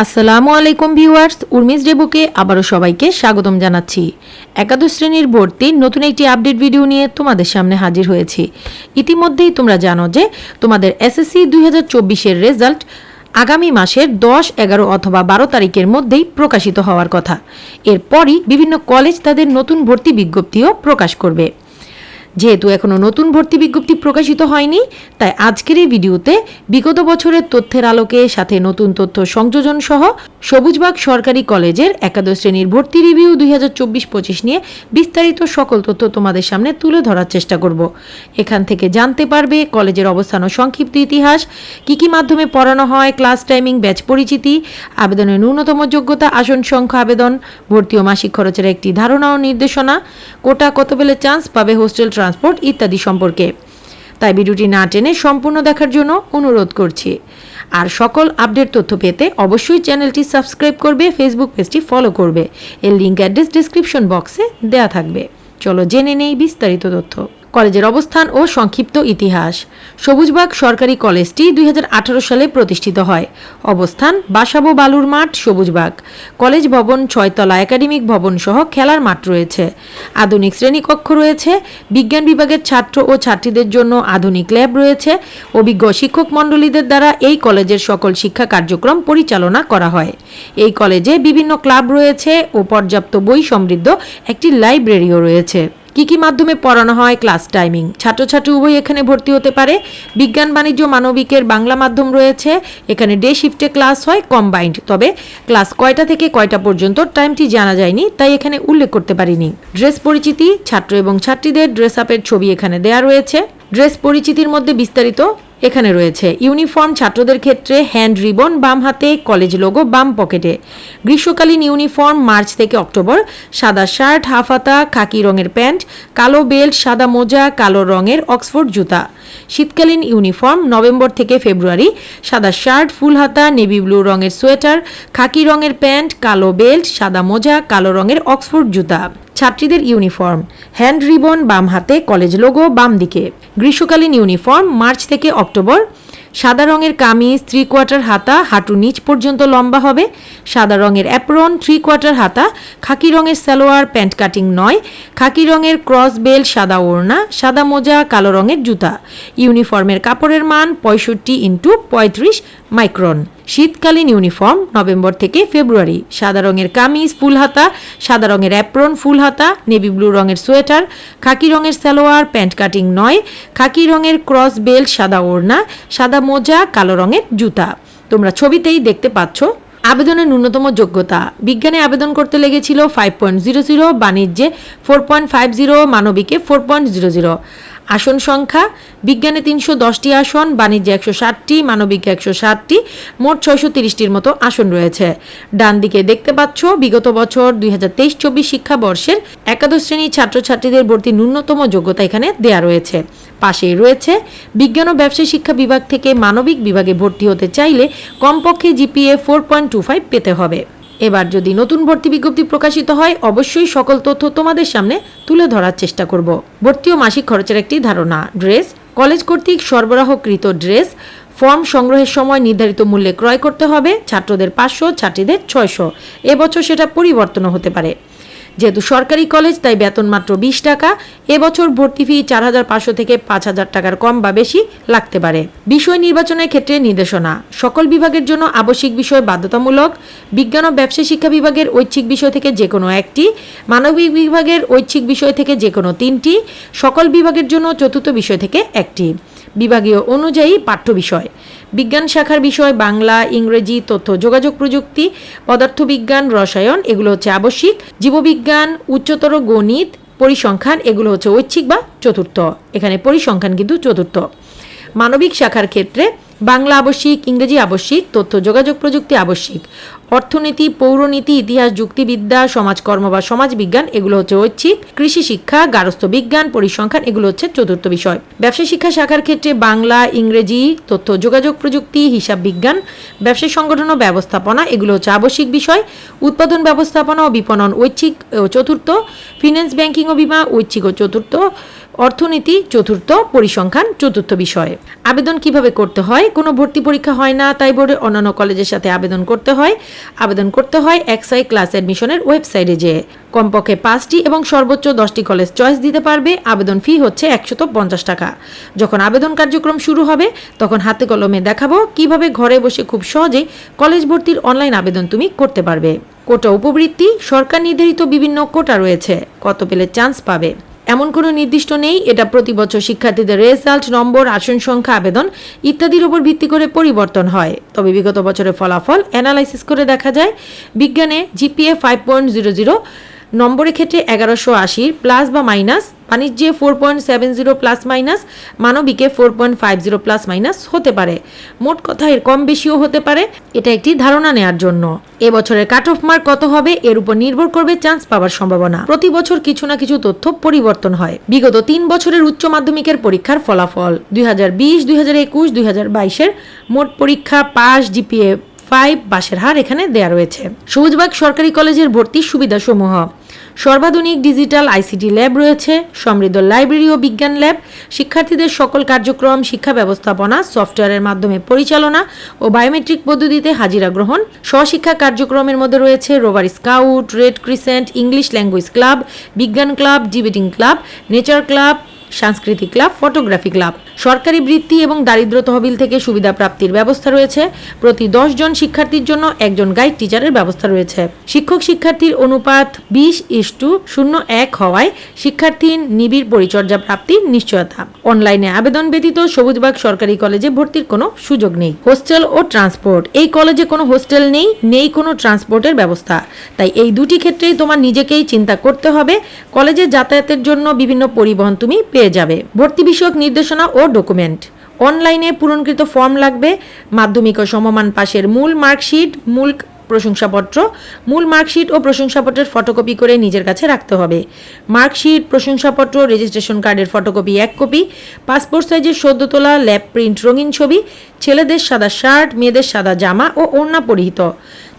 আসসালামু আলাইকুম ভিউয়ার্স উর্মিস ডেবুকে আবারও সবাইকে স্বাগতম জানাচ্ছি। একাদশ শ্রেণির ভর্তির নতুন একটি আপডেট ভিডিও নিয়ে তোমাদের সামনে হাজির হয়েছি। ইতিমধ্যেই তোমরা জানো যে তোমাদের এসএসসি দুই হাজার চব্বিশের রেজাল্ট আগামী মাসের দশ, এগারো অথবা বারো তারিখের মধ্যেই প্রকাশিত হওয়ার কথা। এরপরই বিভিন্ন কলেজ তাদের নতুন ভর্তি বিজ্ঞপ্তিও প্রকাশ করবে। যেহেতু এখনও নতুন ভর্তি বিজ্ঞপ্তি প্রকাশিত হয়নি, তাই আজকের এই ভিডিওতে বিগত বছরের তথ্যের আলোকে, সাথে নতুন তথ্য সংযোজন সহ সবুজবাগ সরকারি কলেজের একাদশ শ্রেণির ভর্তি রিভিউ দুই হাজার চব্বিশ পঁচিশ নিয়ে বিস্তারিত সকল তথ্য তোমাদের সামনে তুলে ধরার চেষ্টা করব। এখান থেকে জানতে পারবে কলেজের অবস্থান ও সংক্ষিপ্ত ইতিহাস, কী কী মাধ্যমে পড়ানো হয়, ক্লাস টাইমিং, ব্যাচ পরিচিতি, আবেদনের ন্যূনতম যোগ্যতা, আসন সংখ্যা, আবেদন, ভর্তি ও মাসিক খরচের একটি ধারণা ও নির্দেশনা, কোটা কত বেলে চান্স পাবে হোস্টেল ট্রান্সপোর্ট ইত্যাদি সম্পর্কে। তাই ভিডিওটি না টেনে সম্পূর্ণ দেখার জন্য অনুরোধ করছি। আর সকল আপডেট তথ্য পেতে অবশ্যই চ্যানেলটি সাবস্ক্রাইব করবে, ফেসবুক পেজটি ফলো করবে। এর লিঙ্ক অ্যাড্রেস ডিসক্রিপশন বক্সে দেয়া থাকবে। চলো জেনে নেই বিস্তারিত তথ্য। কলেজের অবস্থান ও সংক্ষিপ্ত ইতিহাস। সবুজবাগ সরকারি কলেজটি দুই হাজার আঠারো সালে প্রতিষ্ঠিত হয়। অবস্থান বাসাবো বালুর মাঠ, সবুজবাগ। কলেজ ভবন ছয়তলা একাডেমিক ভবন সহ খেলার মাঠ রয়েছে। আধুনিক শ্রেণীকক্ষ রয়েছে। বিজ্ঞান বিভাগের ছাত্র ও ছাত্রীদের জন্য আধুনিক ল্যাব রয়েছে। অভিজ্ঞ শিক্ষক মণ্ডলীদের দ্বারা এই কলেজের সকল শিক্ষা কার্যক্রম পরিচালনা করা হয়। এই কলেজে বিভিন্ন ক্লাব রয়েছে ও পর্যাপ্ত বই সমৃদ্ধ একটি লাইব্রেরিও রয়েছে। কি কি মাধ্যমে পড়ানো হয় ক্লাস টাইমিং? ছাত্রছাত্রী উভয় এখানে ভর্তি হতে পারে। বিজ্ঞান, বাণিজ্য, মানবিকের বাংলা মাধ্যম রয়েছে। এখানে ডে শিফটে ক্লাস হয় কম্বাইন্ড তবে ক্লাস কয়টা থেকে কয়টা পর্যন্ত টাইমটি জানা যায়নি, তাই এখানে উল্লেখ করতে পারিনি। ড্রেস পরিচিতি, ছাত্র এবং ছাত্রীদের ড্রেস আপের ছবি এখানে দেয়া রয়েছে। ড্রেস পরিচিতির মধ্যে বিস্তারিত এখানে রয়েছে। ইউনিফর্ম ছাত্রদের ক্ষেত্রে হ্যান্ড রিবন, বাম হাতে কলেজ লোগো, বাম পকেটে। গ্রীষ্মকালীন ইউনিফর্ম মার্চ থেকে অক্টোবর, সাদা শার্ট, হাফ হাতা, খাকি রঙের প্যান্ট, কালো বেল্ট, সাদা মোজা, কালো রঙের অক্সফোর্ড জুতা। শীতকালীন ইউনিফর্ম নভেম্বর থেকে ফেব্রুয়ারি, সাদা শার্ট, ফুল হাতা, নেভি ব্লু রঙের সোয়েটার, খাকি রঙের প্যান্ট, কালো বেল্ট, সাদা মোজা, কালো রঙের অক্সফোর্ড জুতা। ছাত্রীদের ইউনিফর্ম, হ্যান্ড রিবন, বাম হাতে কলেজ লোগো, বাম দিকে। গ্রীষ্মকালীন ইউনিফর্ম, মার্চ থেকে অক্টোবর। সাদা রঙের কামিজ থ্রি কোয়ার্টার হাতা হাঁটু নিচ পর্যন্ত লম্বা হবে। সাদা রঙের অ্যাপ্রন থ্রি কোয়ার্টার হাতা, খাকি রঙের সালোয়ার, প্যান্ট কাটিং নয়। খাকি রঙের ক্রস বেল সাদা ওড়না, সাদা মোজা, কালো রঙের জুতা। ইউনিফর্মের কাপড়ের মান পঁয়ষট্টি ইন্টু পঁয়ত্রিশ মাইক্রন। শীতকালীন ইউনিফর্ম নভেম্বর থেকে ফেব্রুয়ারি। সাদা রঙের কামিজ, ফুল হাতা, সাদা রঙের অ্যাপ্রন, ফুল হাতা, নেভি ব্লু রঙের সোয়েটার, খাকি রঙের সালোয়ার, প্যান্ট কাটিং নয়, খাকি রঙের ক্রস বেল্ট, সাদা ওড়না, সাদা মোজা, কালো রঙের জুতা। তোমরা ছবিতেই দেখতে পাচ্ছ আবেদনের ন্যূনতম যোগ্যতা। বিজ্ঞানে আবেদন করতে লেগেছিল ফাইভ পয়েন্ট জিরো জিরো বাণিজ্যে ফোর পয়েন্ট ফাইভ জিরো মানবিকে ফোর পয়েন্ট জিরো জিরো আসন সংখ্যা, বিজ্ঞানে তিনশো দশটি আসন, বাণিজ্যে একশো ষাটটি, মানবিকে একশো ষাটটি, মোট ছয়শো তিরিশটির মতো আসন রয়েছে। ডান দিকে দেখতে পাচ্ছ, বিগত বছর দুই হাজার তেইশ চব্বিশ শিক্ষাবর্ষের একাদশ শ্রেণির ছাত্রছাত্রীদের ভর্তি ন্যূনতম যোগ্যতা এখানে দেয়া রয়েছে। পাশেই রয়েছে, বিজ্ঞান ও ব্যবসায় শিক্ষা বিভাগ থেকে মানবিক বিভাগে ভর্তি হতে চাইলে কমপক্ষে GPA four point two five পেতে হবে। এবার যদি নতুন ভর্তি বিজ্ঞপ্তি প্রকাশিত হয়, অবশ্যই সকল তথ্য তোমাদের সামনে তুলে ধরার চেষ্টা করব। ভর্তি ও মাসিক খরচের একটি ধারণা। ড্রেস, কলেজ কর্তৃক সরবরাহকৃত ড্রেস, ফর্ম সংগ্রহের সময় নির্ধারিত মূল্যে ক্রয় করতে হবে। ছাত্রদের পাঁচশো, ছাত্রীদের ছয়শো। এবছর সেটা পরিবর্তনও হতে পারে। যেহেতু সরকারি কলেজ, তাই বেতন মাত্র বিশ টাকা। এবছর ভর্তি ফি চার হাজার পাঁচশো থেকে পাঁচ হাজার টাকার কম বা বেশি লাগতে পারে। বিষয় নির্বাচনের ক্ষেত্রে নির্দেশনা। সকল বিভাগের জন্য আবশ্যিক বিষয় বাধ্যতামূলক। বিজ্ঞান ও ব্যবসায় শিক্ষা বিভাগের ঐচ্ছিক বিষয় থেকে যে কোনো একটি। মানবিক বিভাগের ঐচ্ছিক বিষয় থেকে যে কোনো তিনটি। সকল বিভাগের জন্য চতুর্থ বিষয় থেকে একটি। বিভাগীয় অনুযায়ী পাঠ্য বিষয়। বিজ্ঞান শাখার বিষয়, বাংলা, ইংরেজি, তথ্য, যোগাযোগ প্রযুক্তি, পদার্থবিজ্ঞান, রসায়ন, এগুলো হচ্ছে আবশ্যিক। জীববিজ্ঞান, উচ্চতর গণিত, পরিসংখ্যান, এগুলো হচ্ছে ঐচ্ছিক বা চতুর্থ। এখানে পরিসংখ্যান কিন্তু চতুর্থ। মানবিক শাখার ক্ষেত্রে বাংলা আবশ্যিক, ইংরেজি আবশ্যিক, তথ্য, যোগাযোগ প্রযুক্তি আবশ্যিক, অর্থনীতি, পৌরনীতি, ইতিহাস, যুক্তিবিদ্যা, সমাজকর্ম বা সমাজবিজ্ঞান, এগুলো হচ্ছে ঐচ্ছিক, কৃষি শিক্ষা গারস্থ বিজ্ঞান, পরিসংখ্যান, এগুলো হচ্ছে চতুর্থ বিষয়। ব্যবসা শিক্ষা শাখার ক্ষেত্রে বাংলা, ইংরেজি, তথ্য, যোগাযোগ প্রযুক্তি, হিসাব বিজ্ঞান ব্যবসায় সংগঠন ও ব্যবস্থাপনা, এগুলো হচ্ছে আবশ্যিক বিষয়। উৎপাদন ব্যবস্থাপনা ও বিপণন ঐচ্ছিক চতুর্থ। ফিন্যান্স ব্যাংকিং ও বিমা ঐচ্ছিক ও চতুর্থ। অর্থনীতি, চতুর্থ পরিসংখ্যান, চতুর্থ বিষয়ে। আবেদন কীভাবে করতে হয়? কোনো ভর্তি পরীক্ষা হয় না, তাই বোর্ডে অন্যান্য কলেজের সাথে আবেদন করতে হয়। আবেদন করতে হয় এক্সাই ক্লাস অ্যাডমিশনের ওয়েবসাইটে যেয়ে। কমপক্ষে পাঁচটি এবং সর্বোচ্চ দশটি কলেজ চয়েস দিতে পারবে। আবেদন ফি হচ্ছে একশত পঞ্চাশ টাকা। যখন আবেদন কার্যক্রম শুরু হবে, তখন হাতে কলমে দেখাবো কীভাবে ঘরে বসে খুব সহজেই কলেজ ভর্তির অনলাইন আবেদন তুমি করতে পারবে। কোটা উপবৃত্তি, সরকার নির্ধারিত বিভিন্ন কোটা রয়েছে। কত পেলে চান্স পাবে? এমন কোনো নির্দিষ্ট নেই, এটা প্রতি বছর শিক্ষার্থীদের রেজাল্ট, নম্বর, আসন সংখ্যা, আবেদন ইত্যাদির উপর ভিত্তি করে পরিবর্তন হয়। তবে বিগত বছরের ফলাফল অ্যানালাইসিস করে দেখা যায়, বিজ্ঞানে GPA five point zero zero নম্বরের ক্ষেত্রে এগারোশো আশির, প্লাস বা মাইনাস বাণিজ্যে four point seven zero plus minus মানবিকে four point five zero plus minus হতে পারে। মোট কথা এর কম বেশিও হতে পারে। এটা একটি ধারণা নেওয়ার জন্য। এবছরের কাট অফ মার্ক কত হবে এর উপর নির্ভর করবে চান্স পাওয়ার সম্ভাবনা। প্রতি বছর কিছু না কিছু তথ্য পরিবর্তন হয়। বিগত তিন বছরের উচ্চ মাধ্যমিকের পরীক্ষার ফলাফল, দুই হাজার বিশ, দুই হাজার একুশ, দুই হাজার বাইশের মোট পরীক্ষা পাস জিপিএ ফাইভ বাসের হার এখানে দেয়া রয়েছে। সবুজবাগ সরকারি কলেজের ভর্তি সুবিধাসমূহ। সর্বাধুনিক ডিজিটাল আইসিটি ল্যাব রয়েছে, সমৃদ্ধ লাইব্রেরি ও বিজ্ঞান ল্যাব, শিক্ষার্থীদের সকল কার্যক্রম, শিক্ষা ব্যবস্থাপনা, সফটওয়্যারের মাধ্যমে পরিচালনা ও বায়োমেট্রিক পদ্ধতিতে হাজিরা গ্রহণ। স্বশিক্ষা কার্যক্রমের মধ্যে রয়েছে rover scout, red crescent, English language club, বিজ্ঞান club, debating club, nature club সাংস্কৃতিক ক্লাব, ফটোগ্রাফি ক্লাব। সরকারি বৃত্তি এবং দারিদ্র তহবিল থেকে সুবিধা প্রাপ্তির ব্যবস্থা রয়েছে। প্রতি দশ জন শিক্ষার্থীর জন্য একজন গাইড টিচারের ব্যবস্থা রয়েছে। শিক্ষক শিক্ষার্থীর অনুপাত বিশ ইস্টু শূন্য এক হওয়ায় শিক্ষার্থীর নিবিড় পরিচর্যা প্রাপ্তির নিশ্চয়তা। অনলাইনে আবেদন ব্যতীত সবুজবাগ সরকারি কলেজে ভর্তির কোনো সুযোগ নেই। হোস্টেল ও ট্রান্সপোর্ট। এই কলেজে কোনো হোস্টেল নেই নেই কোনো ট্রান্সপোর্টের ব্যবস্থা। তাই এই দুটি ক্ষেত্রেই তোমার নিজেকেই চিন্তা করতে হবে। কলেজে যাতায়াতের জন্য বিভিন্ন পরিবহন তুমি পেয়ে যাবে। ভর্তি বিষয়ক নির্দেশনা ও ডকুমেন্ট। অনলাইনে পূরণকৃত ফর্ম লাগবে। মাধ্যমিক ও সমমান পাশের মূল মার্কশিট, মূল প্রশংসাপত্র, মূল মার্কশিট ও প্রশংসাপত্রের ফটোকপি করে নিজের কাছে রাখতে হবে। মার্কশিট, প্রশংসাপত্র, রেজিস্ট্রেশন কার্ডের ফটোকপি এক কপি, পাসপোর্ট সাইজের সদ্য তোলা ল্যাব প্রিন্ট রঙিন ছবি, ছেলেদের সাদা শার্ট, মেয়েদের সাদা জামা ও ওড়না পরিহিত।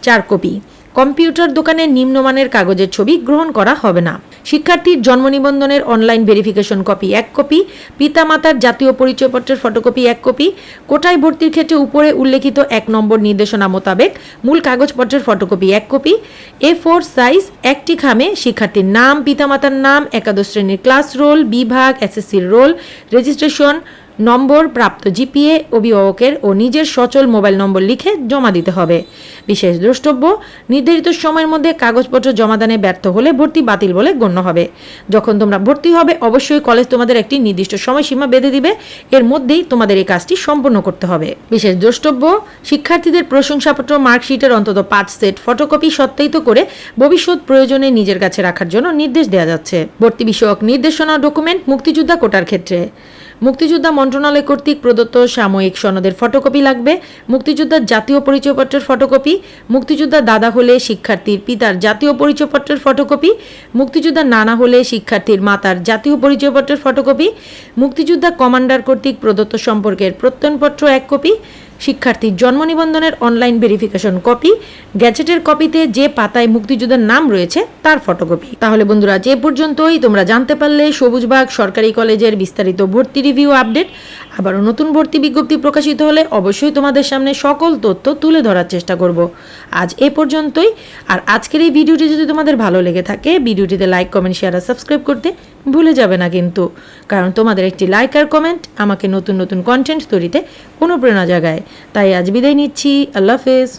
চার কপি। কম্পিউটার দোকানের নিম্নমানের কাগজের ছবি গ্রহণ করা হবে না। শিক্ষার্থীর জন্ম নিবন্ধনের অনলাইন ভেরিফিকেশন কপি এক কপি পিতামাতার জাতীয় পরিচয়পত্রের ফটোকপি এক কপি কোটায় ভর্তির ক্ষেত্রে উপরে উল্লেখিত এক নম্বর নির্দেশনা মোতাবেক মূল কাগজপত্রের ফটোকপি এক কপি এ ফোর সাইজ একটি খামে শিক্ষার্থীর নাম, পিতামাতার নাম, একাদশ শ্রেণির ক্লাস রোল বিভাগ এসএসসির রোল রেজিস্ট্রেশন নম্বর প্রাপ্ত জিপিএ অভিভাবকের ও নিজের সচল মোবাইল নম্বর লিখে জমা দিতে হবে। বিশেষ দ্রষ্টব্য, নির্ধারিত সময়ের মধ্যে কাগজপত্র জমাদানে ব্যর্থ হলে ভর্তি বাতিল বলে গণ্য হবে। যখন তোমরা ভর্তি হবে, অবশ্যই কলেজ তোমাদের একটি নির্দিষ্ট সময়সীমা বেঁধে দিবে। এর মধ্যেই তোমাদের এই কাজটি সম্পন্ন করতে হবে। বিশেষ দ্রষ্টব্য, শিক্ষার্থীদের প্রশংসাপত্র, মার্কশিটের অন্তত পাঁচ সেট ফটোকপি সত্যায়িত করে ভবিষ্যৎ প্রয়োজনে নিজের কাছে রাখার জন্য নির্দেশ দেওয়া যাচ্ছে। ভর্তি বিষয়ক নির্দেশনা, ডকুমেন্ট মুক্তিযোদ্ধা কোটার ক্ষেত্রে। মুক্তিযোদ্ধা মন্ত্রণালয় কর্তৃক প্রদত্ত সাময়িক সনদের ফটোকপি লাগবে। মুক্তিযোদ্ধার জাতীয় পরিচয়পত্রের ফটোকপি, মুক্তিযোদ্ধা দাদা হলে শিক্ষার্থীর পিতার জাতীয় পরিচয়পত্রের ফটোকপি, মুক্তিযোদ্ধা নানা হলে শিক্ষার্থীর মাতার জাতীয় পরিচয়পত্রের ফটোকপি, মুক্তিযোদ্ধা কমান্ডার কর্তৃক প্রদত্ত সম্পর্কের প্রত্যয়নপত্র এক কপি শিক্ষার্থীর জন্ম নিবন্ধনের অনলাইন ভেরিফিকেশন কপি গ্যাজেটের কপিতে যে পাতায় মুক্তিযোদ্ধার নাম রয়েছে তার ফটোকপি তাহলে বন্ধুরা, যে পর্যন্তই তোমরা জানতে পারলে সবুজবাগ সরকারি কলেজের বিস্তারিত ভর্তি রিভিউ আপডেট আবারও নতুন ভর্তি বিজ্ঞপ্তি প্রকাশিত হলে অবশ্যই তোমাদের সামনে সকল তথ্য তুলে ধরার চেষ্টা করব। আজ এ পর্যন্তই, আর আজকের এই ভিডিওটি যদি তোমাদের ভালো লেগে থাকে, ভিডিওটিতে লাইক কমেন্ট শেয়ার আর সাবস্ক্রাইব করতে ভুলে যাবে না কিন্তু। কারণ তোমাদের একটি লাইক আর কমেন্ট আমাকে নতুন নতুন কন্টেন্ট তৈরিতে অনুপ্রেরণা জাগায়। তাই আজ বিদায় নিচ্ছি আল্লাহ হাফেজ।